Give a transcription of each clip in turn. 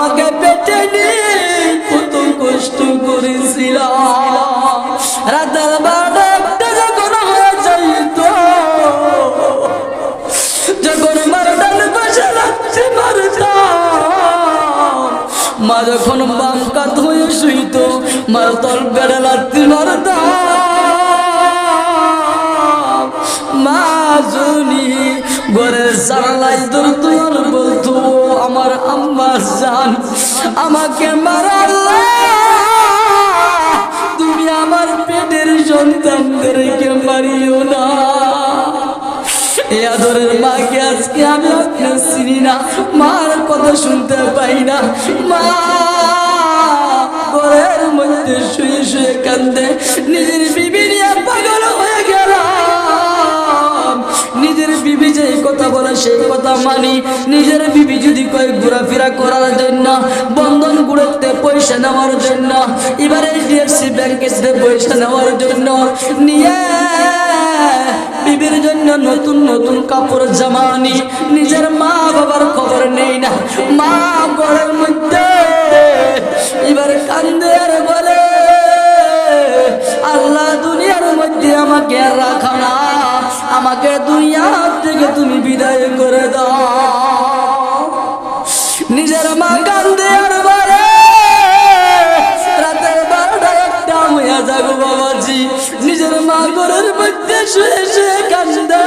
আমাকে পেটে নিয়ে কত কষ্ট করেছিল রাতের একটা যখন যখন মা যখন বাঙ্কাত হয়ে শুইত মার তল বেড়ে জান, আমাকে মারাল্লা তুমি আমার পেটের সন্তানদেরকে মারিও না। না, মার কথা শুনতে পাই না। মা মধ্যে কান্দে, নিজের বিবি নিয়ে পাগল হয়ে গেলাম নিজের বিবি যে কথা বলে সেই কথা মানি। নিজের বিবি যদি কয় ঘোরাফেরা করার জন্য, বন্ধন গুড়োতে পয়সা নেওয়ার জন্য, এবার এইচডিএফসি ব্যাংকে পয়সা নেওয়ার জন্য নিয়ে বিবির জন্য নতুন নতুন কাপড় জামা আনি। নিজের মা বাবার খবর নেই না, মা ঘরের মধ্যে এবার কান্দে আর বলে, আল্লাহ দুনিয়ার মধ্যে আমাকে রাখা না। আমাকে দুনিয়ার থেকে তুমি বিদায় করে দাও। নিজের মা কান্দে আর বলে, রাতের বারোটা একটা হইয়া নিজের মা ঘরের মধ্যে শুয়ে শুয়ে কান্দে।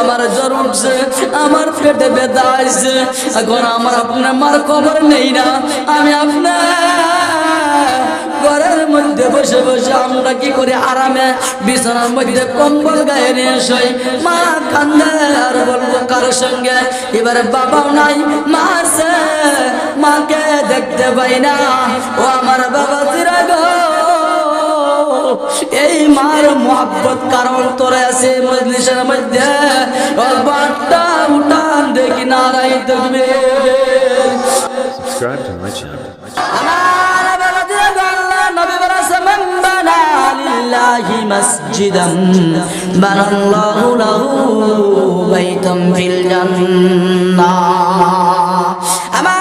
আমার জ্বর উঠছে আমার পেটে ব্যথা আসছে এখন আমার আপনার মার খবর নেই না। আমি আপনার মধ্যে বসে বসে আমরা কি করে আরামে বিছানার মধ্যে কম্বল গায়ে নিয়ে শই? মা কান্দে আর বলব কারোর সঙ্গে? এবারে বাবাও নাই মা আছে। মাকে দেখতে পাই না। ও আমার বাবা চিরাগ। এই মার মোহাব্বত কারণ তোরে আছে মজলিসের মধ্যে। বাট্টা উঠান দেখি নারাই দেখবে। Subscribe to my channel. লিল্লাহি মসজিদান বানাল্লাহু লাহু বাইতাম ফিল জান্নাহ আমার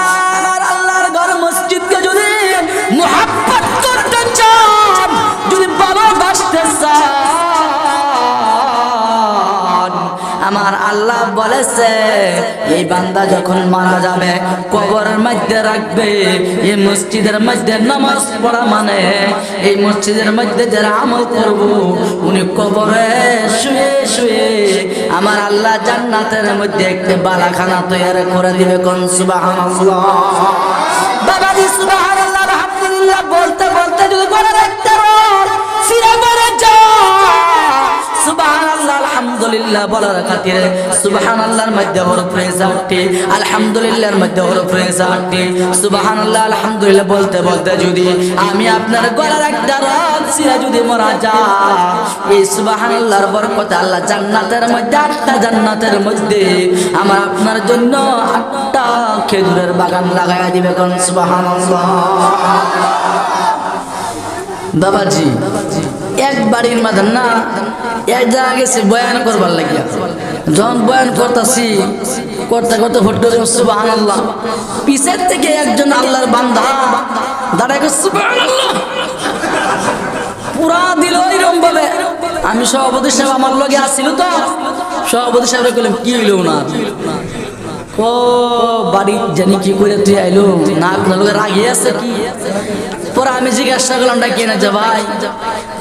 আল্লাহ বলেছে, এই বান্দা যখন মারা যাবে, কবরের মধ্যে রাখবে, এই মসজিদের মধ্যে নামাজ পড়া মানে এই মসজিদের মধ্যে যারা আমল করব, উনি কবরে শুয়ে শুয়ে আমার আল্লাহ জান্নাতের মধ্যে একটি বালাখানা তৈরি করে দিবে কোন? সুবহানাল্লাহ। বাবাজি, সুবহানাল্লাহ, আলহামদুলিল্লাহ, বলতে বলতে যদি করে আলহামদুলিল্লাহ বলার খাতিরে সুবহানাল্লাহর মধ্যে হরফ রয়েছে আটটি আলহামদুলিল্লাহর মধ্যে হরফ রয়েছে আটটি সুবহানাল্লাহ, আলহামদুলিল্লাহ বলতে বলতে যদি আমি আপনার গলার একটা ছিঁড়ে যদি মরা যা এই সুবহানাল্লাহর বরকতে আল্লাহ জান্নাতের মধ্যে, আটটা জান্নাতের মধ্যে আমার আপনার জন্য আটটা খেজুরের বাগান লাগাইয়া দিবে কোন সুবহানাল্লাহ। বাবাজি এক বাড়ির মাঝে না, এক জায়গা গেছি বয়ান করবার লাগিয়া। যখন বয়ান করতেছি, করতে করতে ভোট সুবাহান আল্লাহ পিছের থেকে একজন আল্লাহর বান্ধা দাঁড়ায় সুবাহান আল্লাহ পুরা দিল এরকম ভাবে। আমি সভাপতি সাহেব আমার লগে আসছিল তো। সভাপতি সাহেব বললাম কি হইল না ও, বাড়ি জানি কি করে তুই আইলো? না, আপনার লোকের রাগি আছে কি? পরে আমি জিজ্ঞাসা করলাম, ডাকি না যে ভাই।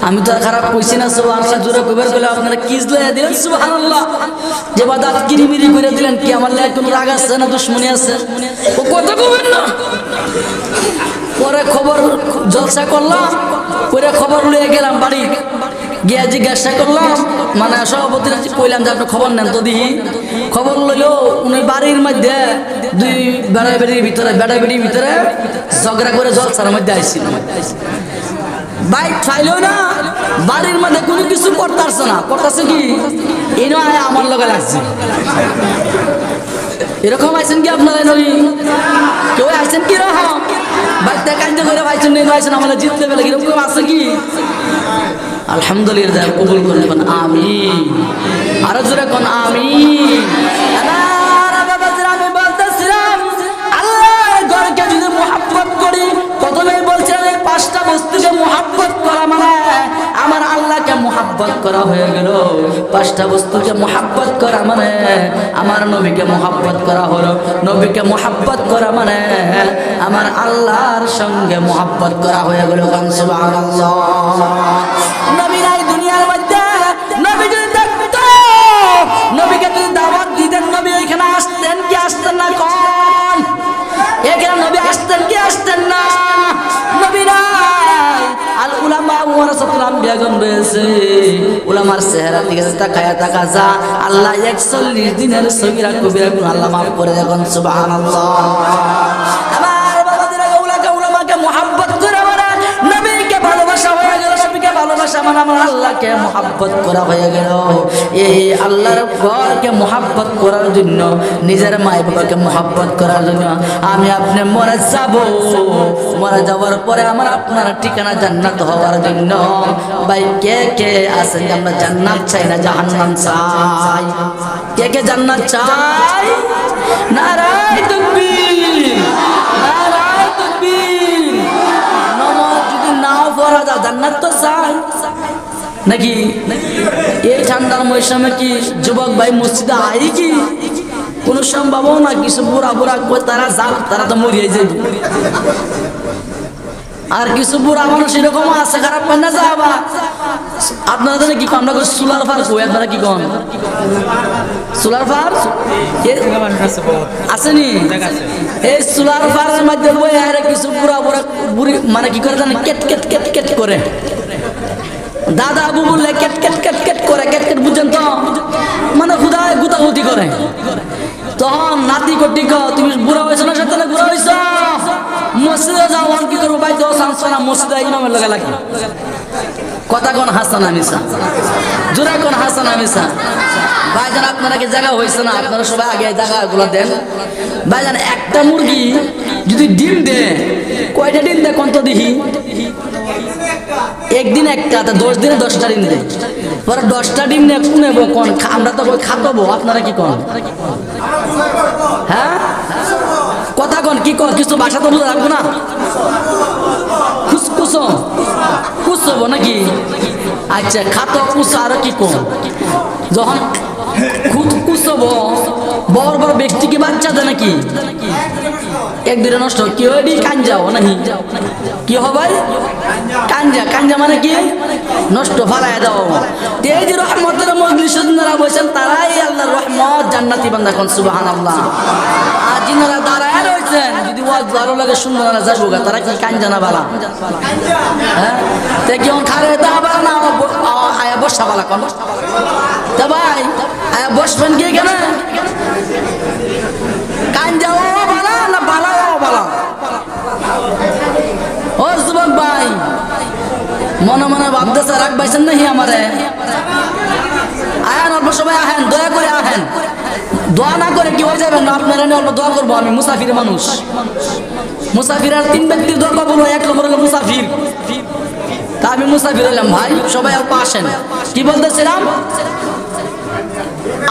আমি তো আর খারাপ কইছি না সব আল্লাহ জোরে কবের করলে আপনারা কিস লইয়া দিলেন? সুবহানাল্লাহ। যে বা দাঁত কিরিমিরি করে দিলেন কি, আমার লাগে কোনো রাগ আছে না দুশ্মনী আছে? ও কথা কবেন না। পরে খবর জলসা করলাম, পরে খবর লিয়ে গেলাম বাড়ি। গিয়া জিজ্ঞাসা করলাম মানে সভাপতি কইলাম যে আপনি খবর নেন তো দিহি খবর লইলো, উনি বাড়ির মধ্যে দুই বেড়া বেড়ির ভিতরে বেড়া বেড়ির ভিতরে ঝগড়া করে জলসার মধ্যে আইছিল। বাইক ফাইলেও না, বাড়ির মধ্যে কোনো কিছু করতেছে না। করতেছে কি? এই নয় আমার লগে লাগছে। এরকম আইছেন কি আপনারা নই কেউ আইছেন কি রকম কাজে করে ভাইছেন নেই ভাইছেন আমাদের জিততে পেলে কীরকম আছে কি? আলহামদুলিল্লাহ কবুল করে কোন আমি আরও জোরে কোন আমি মোহাব্বত করা হয়ে গেল। পাঁচটা বস্তুকে মোহাব্বত করা মানে আমার নবীকে মোহাব্বত করা হলো। নবীকে মোহাব্বত করা মানে আমার আল্লাহর সঙ্গে মোহাব্বত করা হয়ে গেল। গান চেহারা তাকা যা আল্লাহ 41 দিনের সগীরা কবিরা আল্লাহ মাফ করে দেখুন সুবহানাল্লাহ। মানে আমার আল্লাহকে মোহাব্বত করা হয়ে গেল, এই আল্লাহর ঘরকে মোহাব্বত করার জন্য, নিজের মাই বাবাকে মোহাব্বত করার জন্য আমি আপনি মরে যাব। মরে যাওয়ার পরে আমার আপনার ঠিকানা জান্নাত হওয়ার জন্য। ভাই, কে কে আছেন যে আমরা জান্নাত চাই না জাহান্নাম চাই? কে কে জান্নাত চাই? নারায় তকবীর নারায় তকবীর। নমাজ যদি নাও পড়া যায়, জান্নাত তো চাই। নাকি? এই ঠান্ডার মৌসুমে কি যুবক ভাই মসজিদে আই কি? কোন সম্ভব না? কিছু বুড়া বুড়া তারা যাক, তারা তো মরিয়ে যাবে আর কিছু বুড়া মানুষ এরকম আছে, খারাপ পান না যাবা। আপনারা জানে কি আমরা সোলার ফার কই? আপনারা কি কন? সোলার ফার আসেনি? এই সোলার ফারের মধ্যে বই আরে কিছু বুড়া বুড়া বুড়ি মানে কি করে জানে কেট কেট কেট কেট করে। দাদা আবু বললে কেট কেট কেট কেট করে, কেট কেট বুঝছেন তো? মানে খুদায় গুতাগুতি করে। তখন নাতি কটি তুমি বুড়া হয়েছো না সাথে বুড়া হয়েছ? মসজিদে যাও অন কি করব? বাইতে চান্স না? মসজিদে ইমামের লগে লাগে। কথা কোন হাসান আমিসা জোরে কোন হাসান আমিসা ভাইজান আপনারা কি জায়গা হয়েছে না? আপনারা সবাই আগে জায়গাগুলো দেন। ভাইজান একটা মুরগি যদি ডিম দে কয়টা ডিম দেয়? কোন তো দেখি একদিন একটা, তা দশ দিনে দশটা ডিম দেয়। পরে দশটা ডিম নিয়ে কুনেবো কোন? আমরা তো খাতবো আপনারা কি কন? হ্যাঁ? কথা কন, কি কন? কিছু বাসা তো রাখব না? কুসকুস কুসবো নাকি? আচ্ছা খাতো কুস আর কি কম যখন খুদ কুসবো বড় বড় ব্যক্তি কি বাচ্চা দেয় নাকি? একদিনে নষ্ট কি হয়? কাঞ্জাও নাকি? কি হবে কাঞ্জা কাঞ্জা মানে কি? নষ্ট ফালাই দাও এই রহমতের মজলিস যারা বসেন, তারাই আল্লাহর রহমত জান্নাতি বান্দা কোন, সুবহানাল্লাহ। আর যিনারা দাঁড়ায় রয়েছেন, যদি ওয়াজ ভালো লাগে, সুন্দর না যাব তারা কি কাঞ্জা না বালা? হ্যাঁ? তে কি খারে দা বালা না, আয়া বসা বালা কোন? তা ভাই, আয়া বসবেন কি এখানে? কাঞ্জাও বালা না বালাও বালা ও যুবক ভাই মনে মনে ভাবতেছে রাখ পাইছেন নাকি আমারে? আহেন অল্প সবাই আহেন, দয়া করে আহেন। দোয়া না করে কি হয়ে যাবেন? না, আপনারা অল্প দোয়া করব, আমি মুসাফির মানুষ। মুসাফির আর তিন ব্যক্তির দোয়া করব এক নম্বর হলো মুসাফির। তা আমি মুসাফির হলাম ভাই, সবাই অল্প আসেন। কি বলতেছিলাম?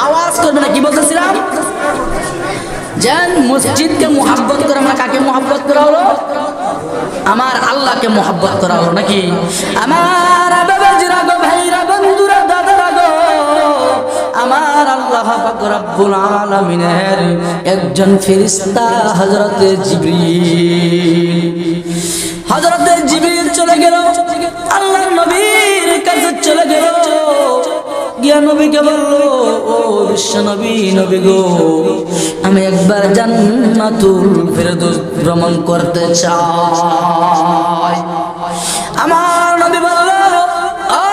আওয়াজ করবে না, কি বলতেছিলাম? যেন মসজিদকে মোহাব্বত করে আমরা কাকে মোহাব্বত করা হলো? আমার আল্লাহকে মোহাব্বত করা হলো নাকি? আমার বন্ধুরা আমার আল্লাহ একজন ফেরেশতা হযরতে জিবরিল। হযরতে জিবরিল চলে গেল, আল্লাহর নবীর কাছে চলে গেল। গিয়া নবীকে বলল, ও নবী নবী গো, আমি একবার জান্নাতুল ফেরদৌস ভ্রমণ করতে চাই। আমার নবী বলল ও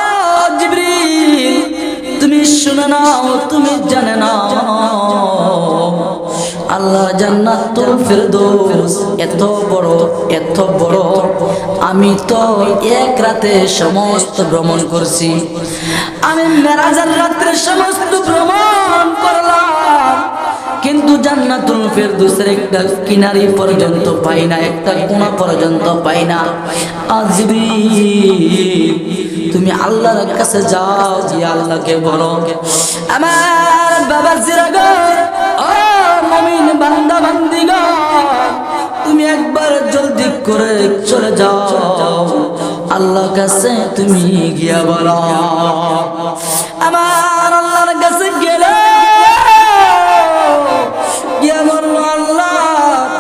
জিবরিল, তুমি শুনে নাও, তুমি জানে নাও। আল্লাহ জান্নাতুল ফেরদৌস। এত বড় এত বড়। আমি তো এক রাতে সমস্ত ভ্রমণ করছি। আমি মেরাজের রাত্রে সমস্ত ভ্রমণ করলাম। কিন্তু জান্নাতুল ফেরদৌসের একটা কিনারি পর্যন্ত পাই না, একটা কোণা পর্যন্ত পাই না। আজবি তুমি আল্লাহর কাছে যাও, গিয়ে আল্লাহকে বলো। আমার বাবা জিরাগো ও মমিন বান্দা বান্দিগণ তুমি একবার জলদি করে চলে যাও। আল্লাহ কাছে তুমি গিয়া বলো। আমার আল্লাহর কাছে গেলে, গিয়া বলল আল্লাহ,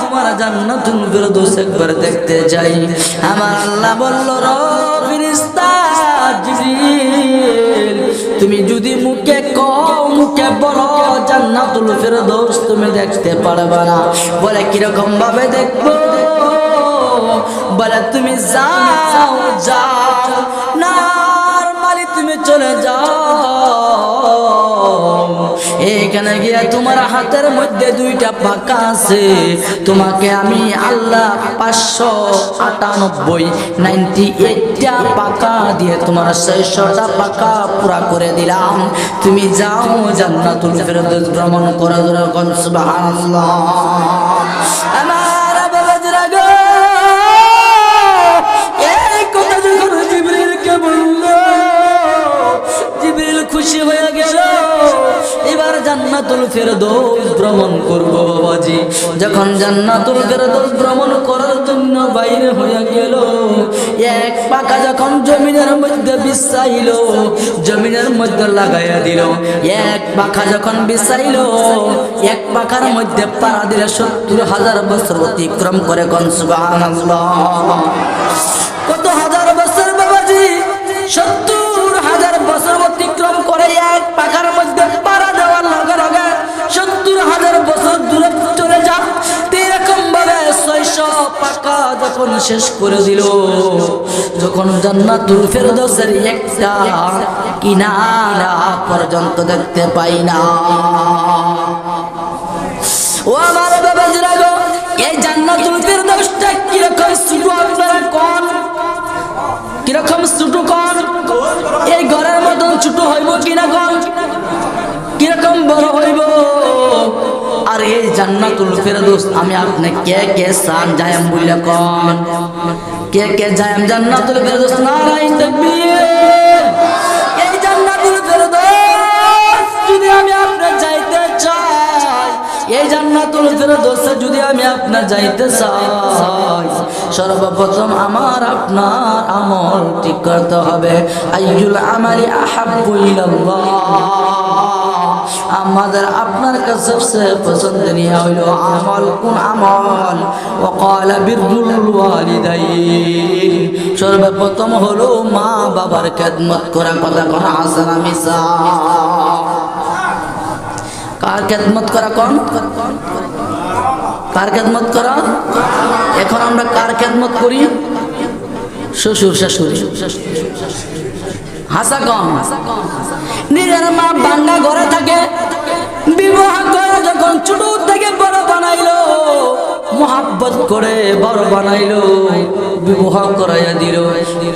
তোমার জান্নাতুল ফেরদৌস একবার দেখতে যাই। আমার আল্লাহ বলল র জিবরিল তুমি যদি মুখে কও, মুখে বলো, জান্নাতুল ফেরদৌস তুমি দেখতে পারবে না। বলে কীরকম ভাবে দেখব? বলে তুমি যাও যাও নরমালি তুমি চলে যাও। এখানে গিয়া তোমার হাতের মধ্যে দুইটা পাকা আছে। তোমাকে আমি আল্লাহ পাঁচশো আটানব্বই, নাইনটি এইটটা পাকা দিয়ে তোমার ছয়শটা পাকা পুরা করে দিলাম। তুমি যাও জান্নাতুল ফেরদৌস ভ্রমণ করে সুবহানাল্লাহ। ফেরদৌস ভ্রমণ করব বাবাজি। যখন জান্নাতুল ফেরদৌস ভ্রমণ করার জন্য বাইরে হয়ে গেল, এক পাকা যখন জমিনের মধ্যে বিছাইল, জমিনের মধ্যে লাগাইয়া দিল, এক পাখা যখন বিছাইল, এক পাখার মধ্যে পাড়া দিলে সত্তর হাজার বছর অতিক্রম করে কোন, সুবহানাল্লাহ। কত হাজার বছর বাবাজি? সত্তর যখন শেষ করে দিল, যখন জান্নাতুল ফেরদৌসের একটা কিনারা পর্যন্ত দেখতে পাই না। ও আমার বাবা গো, এই জান্নাতুল ফেরদৌসটা কীরকম ছোট আপনারা কোন? কীরকম ছোট কোন? এই ঘরের মতন ছোট হইব কিনা কোন কীরকম বড় হইব? আর এই জান্নাতুল ফেরদৌস, আমি আপনি কে কে সান যায়াম বললে কোন? কে কে যায়াম জান্নাতুল ফেরদৌস নারায়ণ তাকবীর এই জান্নাতুল ফেরদৌস যদি আমি আপনার যাইতে চাই, এই জান্নাতুল ফেরদৌসে যদি আমি আপনার যাইতে চাই, সর্বপ্রথম আমার আপনার আমল ঠিক করতে হবে। আইয়ুল আমালি আহাব্বু ইলাল্লাহ। আমাদের আপনার কাছে সবচেয়ে পছন্দনীয় হইল আমল কোন আমল। ওকালা বিরুল ওয়ালিদাইন। সর্বপ্রথম হলো মা বাবার খেদমত করা কথা কোন হাসানা মিসা কার খেদমত করা কোন? কার খেদমত করা? এখন আমরা কার খেদমত করি? শ্বশুর শাশুড়ি। হাসা কম। নিজের মা বাঙ্গা ঘরে থাকে, বিবাহ করে যখন ছোট থেকে বড় বানাইলো, মোহাব্বত করে বড় বানাইলো, বিবাহ করাইয়া দিল।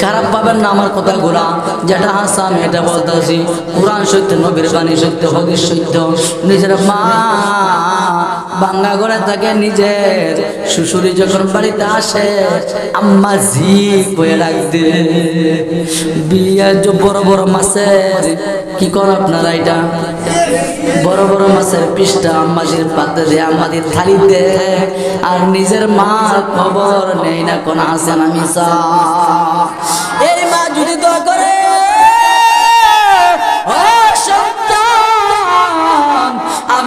খারাপ পাবেন না আমার কথা গোলা, যেটা হাসা আমি এটা বলতেছি। কোরআন সত্য, নবীর বাণী সত্য, হদিস সত্য। নিজের মা বাঙ্গা ঘরে থাকে নিজের। শ্বশুরি যখন বাড়িতে আসে, আম্মা ঝি কয়ে রাখতে বিয়ে বড় বড় মাছের, কি কর আপনারা এটা? বড় বড় মাছের পিসটা আম্মাজির পাতে দেয় আমাদের থালিতে। আর নিজের মার খবর নেই না, কোন হাসান মিসা এই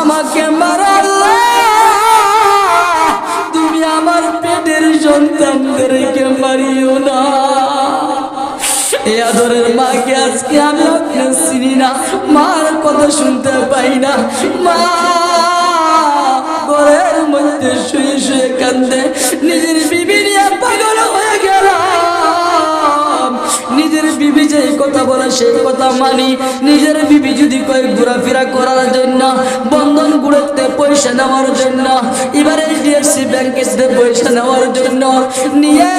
আমাকে তুমি আমার পেটের সন্তানদেরকে মারিও না। এ আদরের মাকে আজকে আমি আপনার চিনি না। মার কথা শুনতে পাই না। মা, ঘরের মধ্যে শুয়ে শুয়ে কথা বলে সেই কথা মানি। নিজের বিবি যদি কয় ঘোরাফেরা করার জন্য, বন্ধন গুড়াতে পয়সা নেওয়ার জন্য, এবার এইচডিএফসি ব্যাংকে পয়সা নেওয়ার জন্য নিয়ে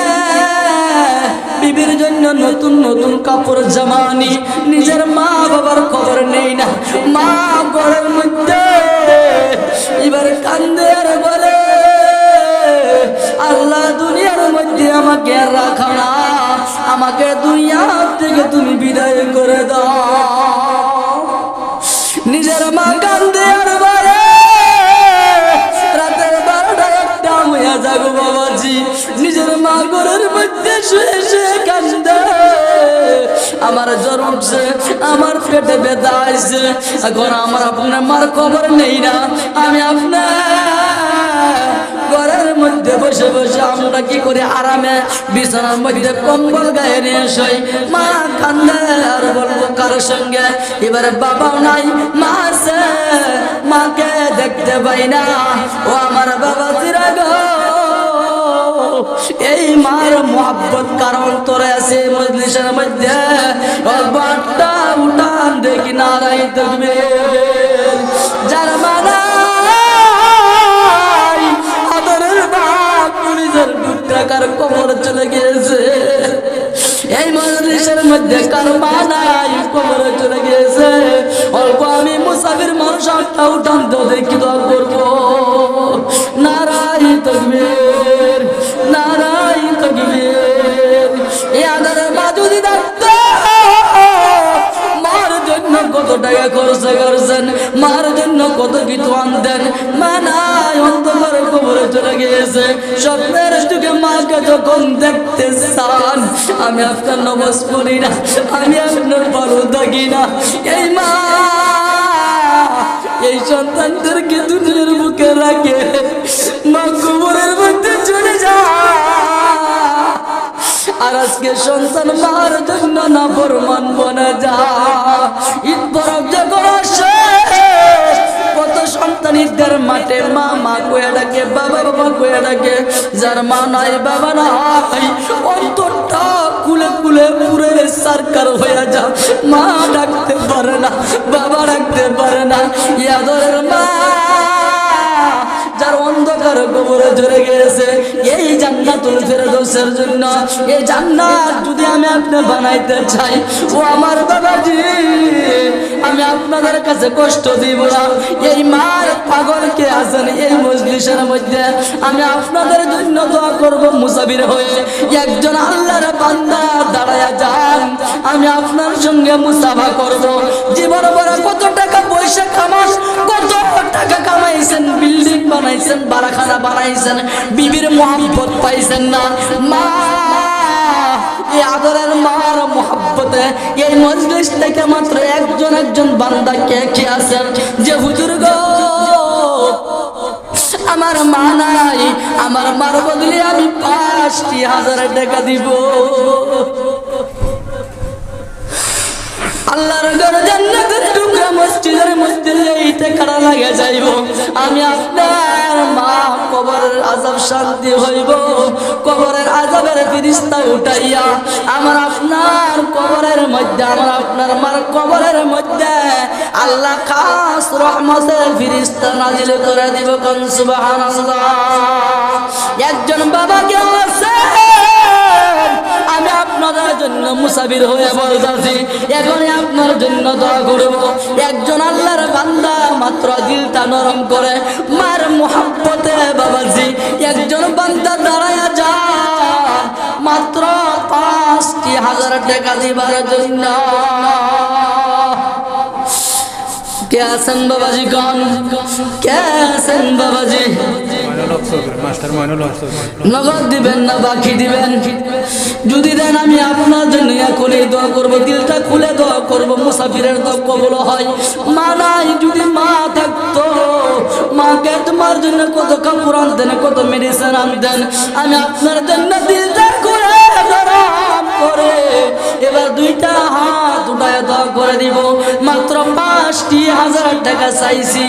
বিবির জন্য নতুন নতুন কাপড় জামানি। নিজের মা বাবার খবর নেই না, মা ঘরের মধ্যে। এবার কান্দে আর বলে, আল্লাহ দুনিয়ার মধ্যে আমাকে রাখো আমাকে দুনিয়া থেকে তুমি বিদায় করে দাও। নিজের মা আর বলে রাতের বারোটা একটা হইয়া যাগো বাবাজি। নিজের মা ঘরের মধ্যে শুয়ে শুয়ে কান্দে। আমার জ্বর আমার পেটে ব্যথা আসছে এখন আমার আপনার মার খবর নেই না। আমি আপনার মধ্যে বসে বসে আমরা কি করে আরামে বিছানার মধ্যে কম্বল গায়ে নিয়ে শোই? মা কান্দে আর বলব কারোর সঙ্গে। এবারে বাবাও নাই, মা আছে, মাকে দেখতে পাই না। ও আমার বাবা চিরাগ এই মার মোহাব্বত কারণ তোরে আছে মজলিসের মধ্যে। উঠান দেখি নারাই দেখবে টাকার কবর চলে গিয়েছে। এই মজলিসের মধ্যে কার মা নাই চলে গিয়েছে। অল্প আমি মুসাফির মানুষ একটা উঠান তো দেখি দোয়া করব। নারাই তকবীর নারাই তকবীর। আদরের মা যদি মার জন্য কত টাকা খরচ করছেন, মার জন্য কত কিছু আনতেন মা নাই অন্ধকার কবরে চলে গিয়েছে। স্বপ্নের মাকে যখন দেখতে চান, আমি আপনার নমজ না, আমি আপনার থাকি না। এই মা, এই সন্তানদেরকে রাখে, মা কবরের মধ্যে চলে আর আজকে সন্তান মার জন্য না যা ঈদ বরফ যখন আসে সন্তান ঈদের মাঠে মা মা কয়ে ডাকে, বাবা বাবা কয়ে ডাকে, যার মা নাই, বাবা নাই। অন্তরটা কুলে কুলে পুরে সরকার হয়ে যা। মা ডাকতে পারে না, বাবা ডাকতে পারে না। ইয়াদরের মা অন্ধকার কবরে ঝরে গেছে এই জান্নাতুল ফেরদৌসের জন্য। এই জান্নাত যদি আমি আপনি বানাইতে চাই, ও আমার আমি আপনাদের কাছে কষ্ট দিব না। এই মার আছেন এই মজলিসের মধ্যে? আমি আপনাদের জন্য দোয়া করব হয়ে। একজন আল্লাহর বান্দা দাঁড়ায়া যান। আমি আপনার সঙ্গে মুসাফা করব। জীবন ভরা কত টাকা পয়সা কামাস কত টাকা কামাইছেন বিল্ডিং বানাইছেন, বারাখানা বানাইছেন, বিবির মোহাম্মত পাইছেন না। মা এই আদরের মার মোহাব্বতে এই মজলিস থেকে মাত্র একজন একজন বান্দা কে কে আছেন? যে, হুজুর গো, আমার মা নাই, আমার মার বদলে আমি পাঁচটি হাজার টাকা দিব। আল্লাহর ঘর জান্নাতের টুকরা মসজিদের মধ্যে এইতে কারা লাগে যাইব। আমি আপনার মা কবরের আজাব শান্তি হইব। কবরের আজাবের ফিরিস্তা উঠাইয়া আমার আপনার কবরের মধ্যে, আমার আপনার মার কবরের মধ্যে আল্লাহ খাস রহমতের ফিরিস্তা নাজিল করে দিব কোন সুবহানাল্লাহ। একজন বাবাকে আছে আপনাদের জন্য মুসাফির হয়ে বলতেছি, এখনই আপনার জন্য দোয়া করব। একজন আল্লাহর বান্দা মাত্র দিলটা নরম করে, মার মোহাম্মতে বাবাজি, একজন বান্দা দাঁড়ায় যা, মাত্র পাঁচটি হাজার টাকা দিবার জন্য। কে আছেন বাবাজি কন কে আছেন বাবাজি নগদ দিবেন না বাকি দিবেন যদি দেন আমি আপনার জন্য এখনই দোয়া করব, দিলটা খুলে দোয়া করব, মুসাফিরের দোয়া কবল হয়। মা নাই, যদি মা থাকতো মাকে তোমার জন্য কত কাপড় আনতেন কত মেডিসিন আনতেন আমি আপনার জন্য দিলটা খুলে করে এবার দুইটা হাত উঠায় দোয়া করে দিব। মাত্র পাঁচটি হাজার টাকা চাইছি।